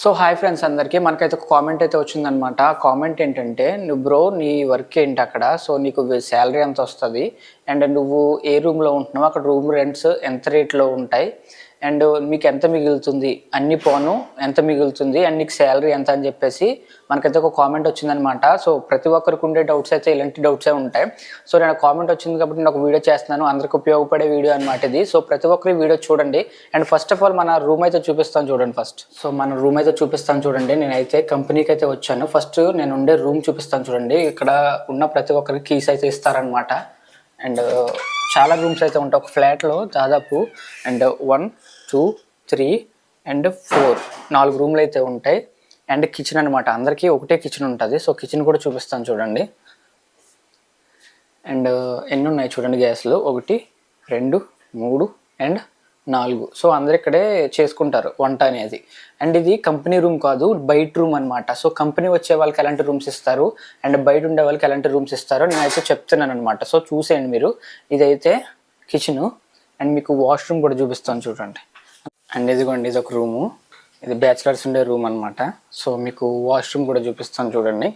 So hi friends అందరికీ. మనకైతే ఒక కామెంట్ అయితే వచ్చిందనమాట కామెంట్ ఏంటంటే నువ్వు బ్రో నీ వర్క్ ఏంటి అక్కడ? సో నీకు శాలరీ ఎంత వస్తుంది? అండ్ నువ్వు ఏ రూమ్లో ఉంటున్నావు? అక్కడ రూమ్ రెంట్స్ ఎంత రేట్లో ఉంటాయి? అండ్ మీకు ఎంత మిగులుతుంది? అన్ని పోను ఎంత మిగులుతుంది? అండ్ నీకు శాలరీ ఎంత అని చెప్పేసి మనకైతే ఒక కామెంట్ వచ్చిందనమాట. సో ప్రతి ఒక్కరికి ఉండే డౌట్స్ అయితే ఇలాంటి డౌట్సే ఉంటాయి. సో నేను కామెంట్ వచ్చింది కాబట్టి నేను ఒక వీడియో చేస్తున్నాను. అందరికి ఉపయోగపడే వీడియో అనమాట ఇది. సో ప్రతి ఒక్కరి వీడియో చూడండి. అండ్ ఫస్ట్ ఆఫ్ ఆల్ మన రూమ్ అయితే చూపిస్తాను చూడండి ఫస్ట్ సో మన రూమ్ అయితే చూపిస్తాను చూడండి. నేనైతే కంపెనీకి అయితే వచ్చాను. ఫస్ట్ నేను ఉండే రూమ్ చూపిస్తాను చూడండి. ఇక్కడ ఉన్న ప్రతి ఒక్కరికి కీస్ అయితే ఇస్తారనమాట అండ్ చాలా రూమ్స్ అయితే ఉంటాయి. ఒక ఫ్లాట్లో దాదాపు. And one two three and four. నాలుగు రూమ్లు అయితే ఉంటాయి. అండ్ కిచెన్ అనమాట అందరికీ ఒకటే కిచెన్ ఉంటుంది. సో కిచెన్ కూడా చూపిస్తాను చూడండి. అండ్ ఎన్ని ఉన్నాయి చూడండి గ్యాస్లు. ఒకటి రెండు మూడు అండ్ నాలుగు. సో అందరు ఇక్కడే చేసుకుంటారు వంట అనేది. అండ్ ఇది కంపెనీ రూమ్ కాదు బయట రూమ్ అనమాట సో కంపెనీ వచ్చే వాళ్ళకి ఎలాంటి రూమ్స్ ఇస్తారు? అండ్ బయట ఉండే వాళ్ళకి ఎలాంటి రూమ్స్ ఇస్తారో నేనైతే చెప్తున్నాను అనమాట సో చూసేయండి మీరు. ఇదైతే కిచెను. అండ్ మీకు వాష్రూమ్ కూడా చూపిస్తాను చూడండి. అండ్ ఇదిగోండి ఇది ఒక రూము. ఇది బ్యాచిలర్స్ ఉండే రూమ్ అనమాట సో మీకు వాష్రూమ్ కూడా చూపిస్తాను చూడండి.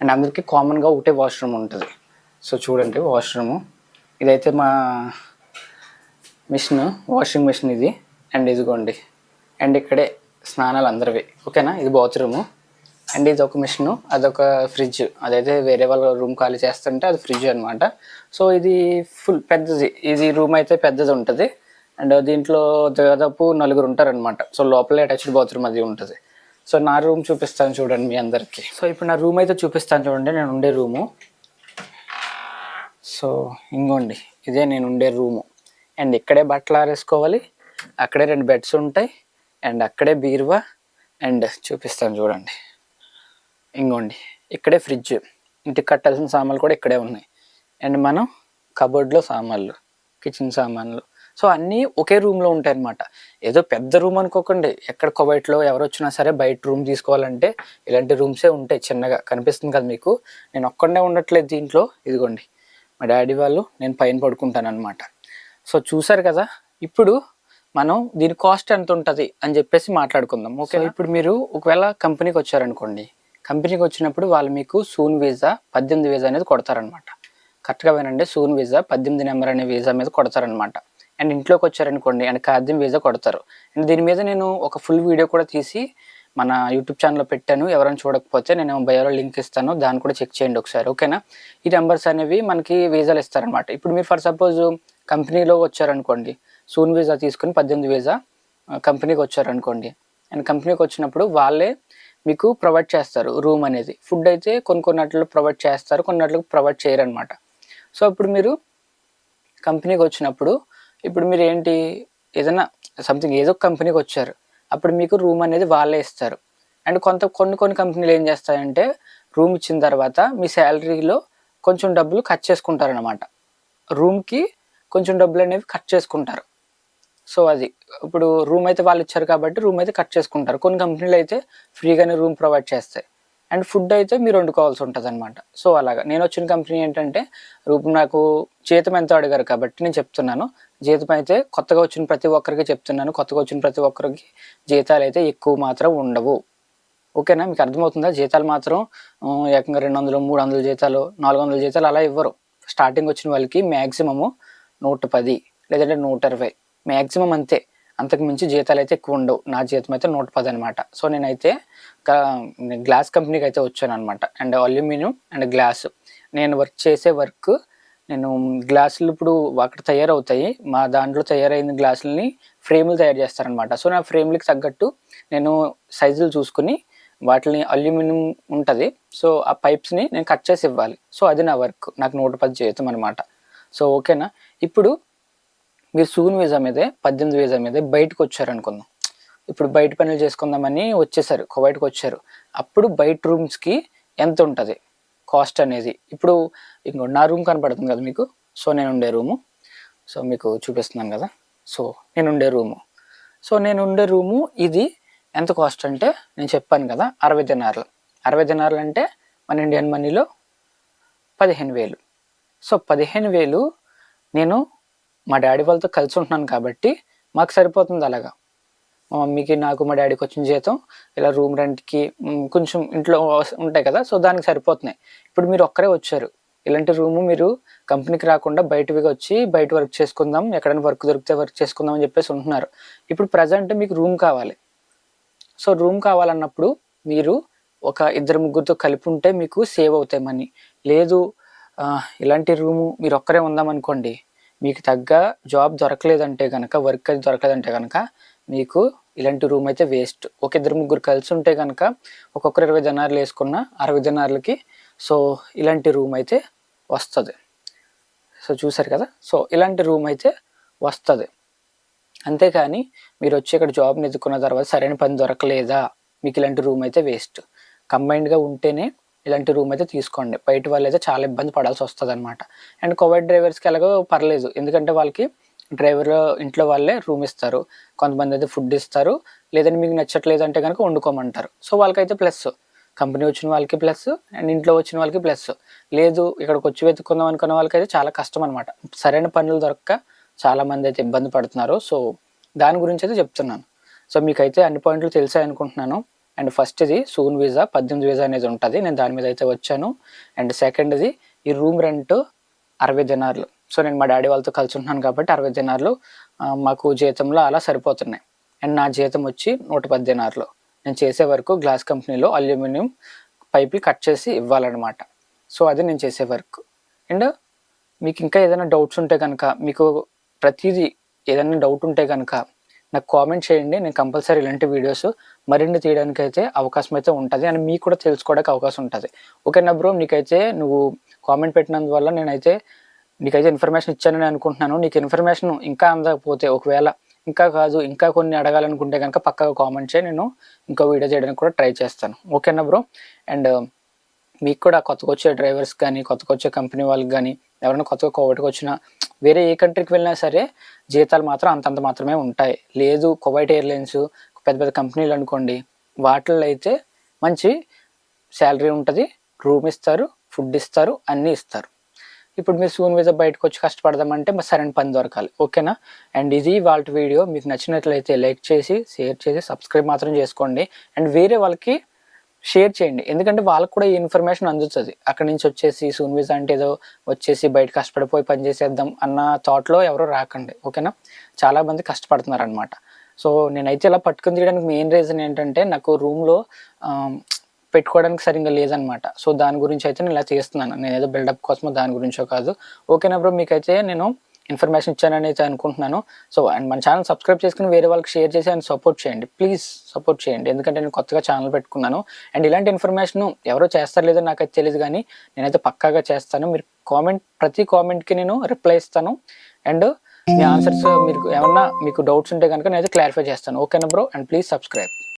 అండ్ అందరికీ కామన్గా ఒకటే వాష్రూమ్ ఉంటుంది. సో చూడండి వాష్రూము. ఇదైతే మా మిషన్ వాషింగ్ మిషన్ ఇది. అండ్ ఇదిగోండి. అండ్ ఇక్కడే స్నానాలు అందరివి. ఓకేనా? ఇది బాత్రూము. అండ్ ఇది ఒక మిషను అదొక ఫ్రిడ్జ్. అదైతే వేరే వాళ్ళ రూమ్ ఖాళీ చేస్తుంటే అది ఫ్రిడ్జ్ అనమాట సో ఇది ఫుల్ పెద్దది. ఇది రూమ్ అయితే పెద్దది ఉంటుంది. అండ్ దీంట్లో దాదాపు నలుగురు ఉంటారనమాట సో లోపలే అటాచ్డ్ బాత్రూమ్ అది ఉంటుంది. సో నా రూమ్ చూపిస్తాను చూడండి మీ అందరికీ. సో ఇప్పుడు నా రూమ్ అయితే చూపిస్తాను చూడండి నేను ఉండే రూము సో ఇంకోండి ఇదే నేను ఉండే రూము అండ్ ఇక్కడే బట్టలు ఆరేసుకోవాలి అక్కడే రెండు బెడ్స్ ఉంటాయి అండ్ అక్కడే బీరువా అండ్ చూపిస్తాను చూడండి. ఇంకోండి ఇక్కడే ఫ్రిడ్జ్ ఇంటికి కట్టాల్సిన సామాన్లు కూడా ఇక్కడే ఉన్నాయి. అండ్ మనం కబోర్డ్లో సామాన్లు కిచెన్ సామాన్లు. సో అన్నీ ఒకే రూమ్లో ఉంటాయి అన్నమాట ఏదో పెద్ద రూమ్ అనుకోకండి. ఎక్కడ కొవైట్లో ఎవరు వచ్చినా సరే బయట రూమ్ తీసుకోవాలంటే ఇలాంటి రూమ్సే ఉంటాయి చిన్నగా. కనిపిస్తుంది కదా మీకు? నేను ఒక్కడే ఉండట్లేదు దీంట్లో. ఇదిగోండి. మా డాడీ వాళ్ళు నేను పైన పడుకుంటాను అనమాట సో చూసారు కదా? ఇప్పుడు మనం దీని కాస్ట్ ఎంత ఉంటుంది అని చెప్పేసి మాట్లాడుకుందాం. ఓకే ఇప్పుడు మీరు ఒకవేళ కంపెనీకి వచ్చారనుకోండి. కంపెనీకి వచ్చినప్పుడు వాళ్ళు మీకు సూన్ వీసా పద్దెనిమిది వీసా అనేది కొడతారనమాట కరెక్ట్గా వినండి. సూన్ వీసా పద్దెనిమిది నెంబర్ అనే వీసా మీద కొడతారనమాట అండ్ ఇంట్లోకి వచ్చారనుకోండి అండ్ ఖాద్యం వీసా కొడతారు. అండ్ దీని మీద నేను ఒక ఫుల్ వీడియో కూడా తీసి మన యూట్యూబ్ ఛానల్లో పెట్టాను. ఎవరైనా చూడకపోతే నేను బయోలో లింక్ ఇస్తాను. దాన్ని కూడా చెక్ చేయండి ఒకసారి ఓకేనా? ఈ నెంబర్స్ అనేవి మనకి వీసాలు ఇస్తారనమాట ఇప్పుడు మీరు ఫర్ సపోజ్ కంపెనీలో వచ్చారనుకోండి సూన్ వీసా తీసుకుని పద్దెనిమిది వీసా కంపెనీకి వచ్చారనుకోండి అండ్ కంపెనీకి వచ్చినప్పుడు వాళ్ళే మీకు ప్రొవైడ్ చేస్తారు రూమ్ అనేది. ఫుడ్ అయితే కొన్ని కొన్నిట్లో ప్రొవైడ్ చేస్తారు కొన్నిట్లో ప్రొవైడ్ చేయరు అనమాట సో ఇప్పుడు మీరు కంపెనీకి వచ్చినప్పుడు ఇప్పుడు మీరు ఏంటి ఏదైనా సంథింగ్ ఏదో కంపెనీకి వచ్చారు. అప్పుడు మీకు రూమ్ అనేది వాళ్ళే ఇస్తారు. అండ్ కొంత కొన్ని కొన్ని కంపెనీలు ఏం చేస్తాయంటే రూమ్ ఇచ్చిన తర్వాత మీ శాలరీలో కొంచెం డబ్బులు కట్ చేసుకుంటారనమాట రూమ్కి కొంచెం డబ్బులు అనేవి కట్ చేసుకుంటారు. సో అది. ఇప్పుడు రూమ్ అయితే వాళ్ళు ఇచ్చారు కాబట్టి రూమ్ అయితే కట్ చేసుకుంటారు. కొన్ని కంపెనీలు అయితే ఫ్రీగానే రూమ్ ప్రొవైడ్ చేస్తాయి. అండ్ ఫుడ్ అయితే మీరు వండుకోవాల్సి ఉంటుంది అనమాట సో అలాగా. నేను వచ్చిన కంపెనీ ఏంటంటే రూపం నాకు జీతం ఎంతో అడిగారు కాబట్టి నేను చెప్తున్నాను. జీతం అయితే కొత్తగా వచ్చిన ప్రతి ఒక్కరికి చెప్తున్నాను. కొత్తగా వచ్చిన ప్రతి ఒక్కరికి జీతాలు అయితే ఎక్కువ మాత్రం ఉండవు. ఓకేనా? మీకు అర్థమవుతుందా? జీతాలు మాత్రం ఏకంగా రెండు వందలు మూడు వందల జీతాలు నాలుగు వందల జీతాలు అలా ఇవ్వరు. స్టార్టింగ్ వచ్చిన వాళ్ళకి మ్యాక్సిమము నూట పది లేదంటే నూట ఇరవై మ్యాక్సిమం అంతే. అంతకు మించి జీతాలు అయితే ఎక్కువ ఉండవు. నా జీతం అయితే నూట పది అనమాట సో నేనైతే గ్లాస్ కంపెనీకి అయితే వచ్చాను అనమాట అండ్ అల్యూమినియం అండ్ గ్లాస్. నేను వర్క్ చేసే వర్క్ నేను గ్లాసులు ఇప్పుడు అక్కడ తయారవుతాయి. మా దాంట్లో తయారైన గ్లాసులని ఫ్రేములు తయారు చేస్తారనమాట సో నా ఫ్రేమ్లకి తగ్గట్టు నేను సైజులు చూసుకుని వాటిని అల్యూమినియం ఉంటుంది. సో ఆ పైప్స్ని నేను కట్ చేసి ఇవ్వాలి. సో అది నా వర్క్. నాకు నూట పది జీతం అనమాట సో ఓకేనా? ఇప్పుడు మీరు సూన్ వీసా మీదే పద్దెనిమిది వీసా మీదే బయటకు వచ్చారు అనుకుందాం ఇప్పుడు బయట పనులు చేసుకుందామని వచ్చేసారు కువైట్కి వచ్చారు. అప్పుడు బయట రూమ్స్కి ఎంత ఉంటుంది? కాస్ట్ అనేది. ఇప్పుడు ఇంకో నా రూమ్ కనపడుతుంది కదా మీకు? సో నేను ఉండే రూము. సో మీకు చూపిస్తున్నాను కదా? సో నేను ఉండే రూము. సో నేను ఉండే రూము ఇది ఎంత కాస్ట్ అంటే నేను చెప్పాను కదా అరవై దినార్లు. అరవై దినార్లు అంటే మన ఇండియన్ మనీలో పదిహేను వేలు. సో పదిహేను వేలు నేను మా డాడీ వాళ్ళతో కలిసి ఉంటున్నాను కాబట్టి మాకు సరిపోతుంది అలాగా. మా మమ్మీకి నాకు మా డాడీకి వచ్చిన జీతం ఇలా రూమ్ రెంట్కి కొంచెం ఇంట్లో ఉంటాయి కదా సో దానికి సరిపోతున్నాయి. ఇప్పుడు మీరు ఒక్కరే వచ్చారు. ఇలాంటి రూము మీరు కంపెనీకి రాకుండా బయటవి వచ్చి బయట వర్క్ చేసుకుందాం ఎక్కడైనా వర్క్ దొరికితే వర్క్ చేసుకుందాం అని చెప్పేసి ఉంటున్నారు. ఇప్పుడు ప్రజెంట్ మీకు రూమ్ కావాలి. సో రూమ్ కావాలన్నప్పుడు మీరు ఒక ఇద్దరు ముగ్గురితో కలిపి ఉంటే మీకు సేవ్ అవుతాయి మనీ. లేదు ఇలాంటి రూము మీరు ఒక్కరే ఉందాం అనుకోండి మీకు తగ్గ జాబ్ దొరకలేదంటే కనుక వర్క్ అది దొరకలేదంటే కనుక మీకు ఇలాంటి రూమ్ అయితే వేస్ట్. ఒక ఇద్దరు ముగ్గురు కలిసి ఉంటే కనుక ఒక్కొక్కరు ఇరవై జనాలు వేసుకున్న అరవై జనాలకి సో ఇలాంటి రూమ్ అయితే వస్తుంది. సో చూసారు కదా? సో ఇలాంటి రూమ్ అయితే వస్తుంది. అంతేకాని మీరు వచ్చి ఇక్కడ జాబ్ ఎదుర్కొన్న తర్వాత సరైన పని దొరకలేదా? మీకు ఇలాంటి రూమ్ అయితే వేస్ట్. కంబైన్డ్గా ఉంటేనే ఇలాంటి రూమ్ అయితే తీసుకోండి. బయట వాళ్ళు అయితే చాలా ఇబ్బంది పడాల్సి వస్తుంది అనమాట అండ్ కోవిడ్ డ్రైవర్స్కి ఎలాగో పర్లేదు. ఎందుకంటే వాళ్ళకి డ్రైవర్ ఇంట్లో వాళ్ళే రూమ్ ఇస్తారు. కొంతమంది అయితే ఫుడ్ ఇస్తారు. లేదంటే మీకు నచ్చట్లేదు అంటే కనుక వండుకోమంటారు. సో వాళ్ళకైతే ప్లస్. కంపెనీ వచ్చిన వాళ్ళకి ప్లస్ అండ్ ఇంట్లో వచ్చిన వాళ్ళకి ప్లస్. లేదు ఇక్కడికి వచ్చి వెతుక్కుందాం అనుకున్న వాళ్ళకైతే చాలా కష్టం అనమాట సరైన పనులు దొరక్క చాలామంది అయితే ఇబ్బంది పడుతున్నారు. సో దాని గురించి అయితే చెప్తున్నాను. సో మీకైతే అన్ని పాయింట్లు తెలిసాయి అనుకుంటున్నాను అండ్ ఫస్ట్ ఇది సూన్ వీసా పద్దెనిమిది వీసా అనేది ఉంటుంది. నేను దాని మీద అయితే వచ్చాను. అండ్ సెకండ్ ఇది ఈ రూమ్ రెంట్ అరవై దినార్లు. సో నేను మా డాడీ వాళ్ళతో కలిసి ఉంటున్నాను కాబట్టి అరవై దినార్లు మాకు జీతంలో అలా సరిపోతున్నాయి. అండ్ నా జీతం వచ్చి నూట పది దినార్లు. నేను చేసే వరకు గ్లాస్ కంపెనీలో అల్యూమినియం పైపులు కట్ చేసి ఇవ్వాలన్నమాట. సో అది నేను చేసే వర్క్. అండ్ మీకు ఇంకా ఏదైనా డౌట్స్ ఉంటే కనుక మీకు ప్రతిదీ ఏదైనా డౌట్ ఉంటే కనుక నాకు కామెంట్ చేయండి నేను కంపల్సరీ ఇలాంటి వీడియోస్ మరిన్ని తీయడానికి అయితే అవకాశం అయితే ఉంటుంది. అని మీకు కూడా తెలుసుకోవడానికి అవకాశం ఉంటుంది. ఓకేనా బ్రో నీకైతే నువ్వు కామెంట్ పెట్టినందువల్ల నేనైతే నీకైతే ఇన్ఫర్మేషన్ ఇచ్చానని అనుకుంటున్నాను. నీకు ఇన్ఫర్మేషన్ ఇంకా అందకపోతే ఒకవేళ ఇంకా కాదు ఇంకా కొన్ని అడగాలనుకుంటే కనుక పక్కగా కామెంట్ చేయి. నేను ఇంకో వీడియో చేయడానికి కూడా ట్రై చేస్తాను. ఓకేనా బ్రో అండ్ మీకు కూడా కొత్తగా వచ్చే డ్రైవర్స్ కానీ కొత్తగా వచ్చే కంపెనీ వాళ్ళకి కానీ ఎవరైనా కొత్తగా కోవటికి వచ్చినా వేరే ఏ కంట్రీకి వెళ్ళినా సరే జీతాలు మాత్రం అంతంత మాత్రమే ఉంటాయి. లేదు కువైట్ ఎయిర్లైన్స్ పెద్ద పెద్ద కంపెనీలు అనుకోండి వాటిల్లో అయితే మంచి శాలరీ ఉంటుంది. రూమ్ ఇస్తారు ఫుడ్ ఇస్తారు అన్నీ ఇస్తారు. ఇప్పుడు మీరు సూన్ మీద బయటకు వచ్చి కష్టపడదామంటే మా సరైన పని దొరకాలి. ఓకేనా అండ్ ఇది వాళ్ళ వీడియో. మీకు నచ్చినట్లయితే లైక్ చేసి షేర్ చేసి సబ్స్క్రైబ్ మాత్రం చేసుకోండి. అండ్ వేరే వాళ్ళకి షేర్ చేయండి. ఎందుకంటే వాళ్ళకి కూడా ఈ ఇన్ఫర్మేషన్ అందుతుంది అక్కడ నుంచి వచ్చేసి సూన్ వీసా అంటే ఏదో వచ్చేసి బయట కష్టపడిపోయి పని చేసేద్దాం అన్న థాట్లో ఎవరు రాకండి. ఓకేనా చాలా మంది కష్టపడుతున్నారు అనమాట సో నేనైతే ఇలా పట్టుకుని తీయడానికి మెయిన్ రీజన్ ఏంటంటే నాకు రూమ్లో పెట్టుకోవడానికి సరిగ్గా లేదనమాట సో దాని గురించి అయితే నేను ఇలా చేస్తున్నాను. నేను ఏదో బిల్డప్ కోసమో దాని గురించో కాదు. ఓకేనా బ్రో మీకైతే నేను ఇన్ఫర్మేషన్ ఇచ్చానని అయితే అనుకుంటున్నాను. సో అండ్ మన ఛానల్ సబ్స్క్రైబ్ చేసుకుని వేరే వాళ్ళకి షేర్ చేసి అండ్ సపోర్ట్ చేయండి. ప్లీజ్ సపోర్ట్ చేయండి. ఎందుకంటే నేను కొత్తగా ఛానల్ పెట్టుకున్నాను. అండ్ ఇలాంటి ఇన్ఫర్మేషన్ ఎవరో చేస్తారు లేదో నాకైతే తెలియదు కానీ నేనైతే పక్కాగా చేస్తాను. మీరు కామెంట్ ప్రతి కామెంట్కి నేను రిప్లై ఇస్తాను. అండ్ మీ ఆన్సర్స్ మీరు ఏమన్నా మీకు డౌట్స్ ఉంటే కనుక నేనైతే క్లారిఫై చేస్తాను. ఓకేనా బ్రో? And please subscribe.